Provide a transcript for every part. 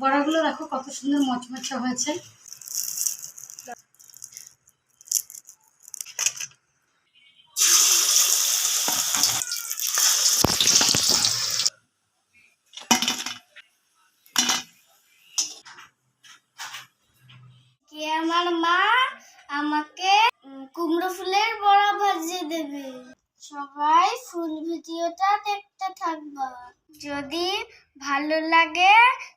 বড়াগুলো দেখো কত সুন্দর মচমচা হয়েছে। আমার মা আমাকে কুমড়ো ফুলের বড়া ভাজিয়ে দেবে। সবাই ফুল ভিডিওটা দেখতে থাকবা। যদি ভালো লাগে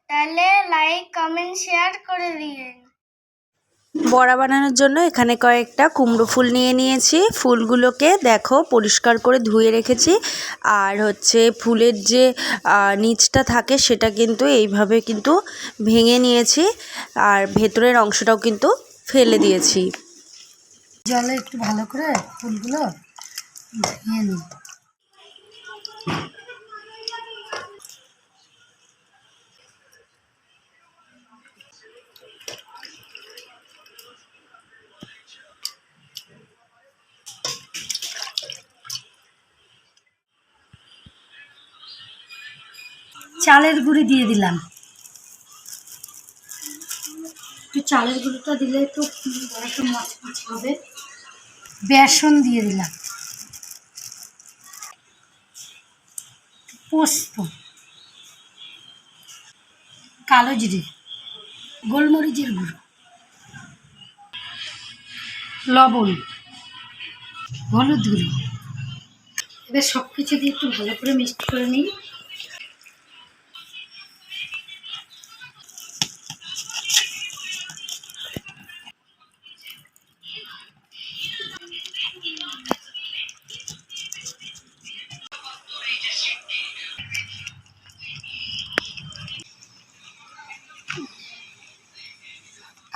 তাহলে লাইক কমেন্ট শেয়ার করে দিয়েন। বড়া বানানোর জন্য এখানে কয়েকটা কুমড়ো ফুল নিয়ে নিয়েছি। ফুলগুলোকে দেখো পরিষ্কার করে ধুয়ে রেখেছি। আর হচ্ছে ফুলের যে নিচটা থাকে সেটা কিন্তু এইভাবে কিন্তু ভেঙে নিয়েছি। আর ভেতরের অংশটাও কিন্তু ফেলে দিয়েছি। জলে একটু ভালো করে ফুলগুলো চালের গুঁড়ি দিয়ে দিলাম। একটু চালের গুঁড়িটা দিলে একটু হবে। বেসন দিয়ে দিলাম। পোস্ত, কালো জিরে, গোলমরিচের গুঁড়ো, লবণ, হলুদ গুঁড়ো। এবার সব কিছু দিয়ে একটু ভালো করে মিক্সড করে নিই।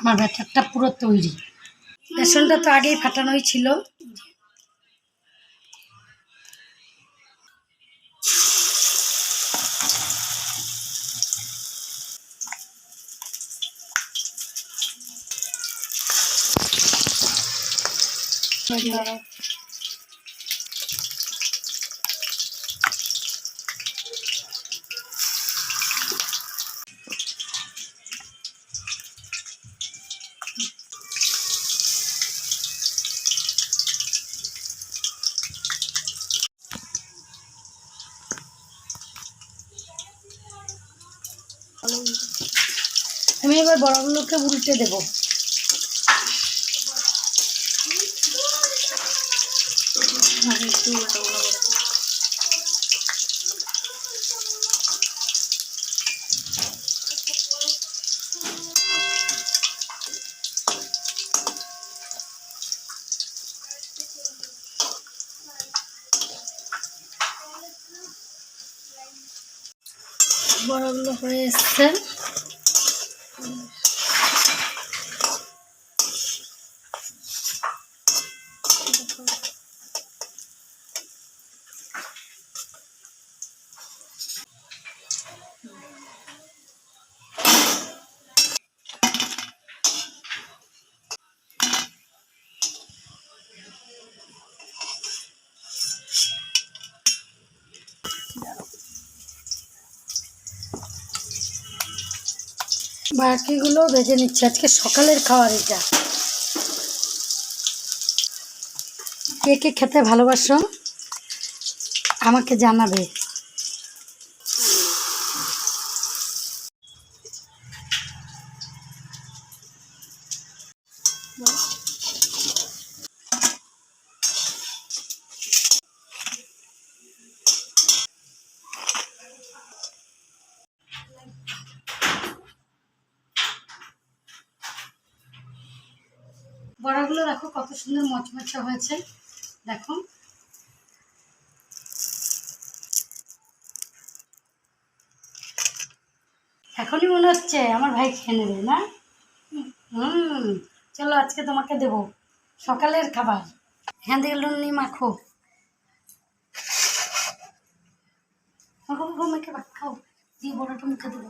আমার ব্যাটারটা পুরো তৈরি। বেসনটা তো আগেই ফাটানোই ছিল। আমি এবার বড়গুলোকে উল্টে দেবো। বড়গুলো হয়ে এসছে বাকিগুলো ভেজে নিচ্ছি। আজকে সকালের খাবার এটা। কে কে খেতে ভালোবাসো আমাকে জানাবে। বড়াগুলো দেখো কত সুন্দর মচমচা হয়েছে। দেখো। এখনই মনে হচ্ছে আমার ভাই খেয়ে নেবে, না? হুম, চলো আজকে তোমাকে দেবো সকালের খাবার। থেকে লুন মাখো। মাখো মাখো, মেখে খাও দিয়ে বড়াটা মুখে দেবো।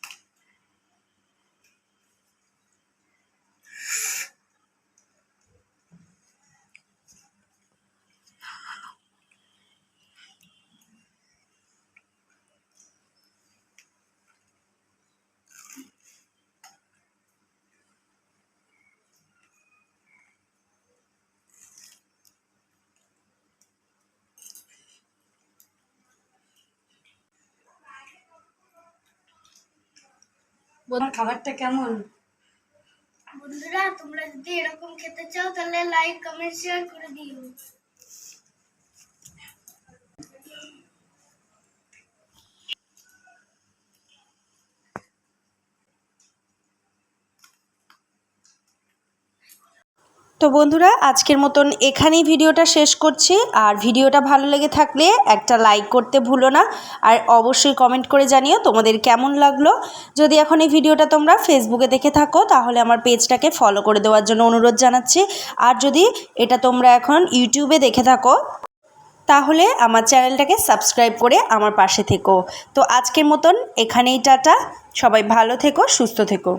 খাবারটা কেমন? বন্ধুরা তোমরা যদি এরকম খেতে চাও তাহলে লাইক কমেন্ট শেয়ার করে দিও। তো বন্ধুরা, আজকের মতন এখানেই ভিডিওটা শেষ করছি। আর ভিডিওটা ভালো লেগে থাকলে একটা লাইক করতে ভুলো না। আর অবশ্যই কমেন্ট করে জানিও তোমাদের কেমন লাগল। যদি এখন এই ভিডিওটা তোমরা ফেসবুকে দেখে থাকো, তাহলে আমার পেজটাকে ফলো করে দেওয়ার জন্য অনুরোধ জানাচ্ছি। আর যদি এটা তোমরা এখন ইউটিউবে দেখে থাকো, তাহলে আমার চ্যানেলটাকে সাবস্ক্রাইব করে আমার পাশে থেকো। তো আজকের মতন এখানেই টাটা। সবাই ভালো থেকো, সুস্থ থেকো।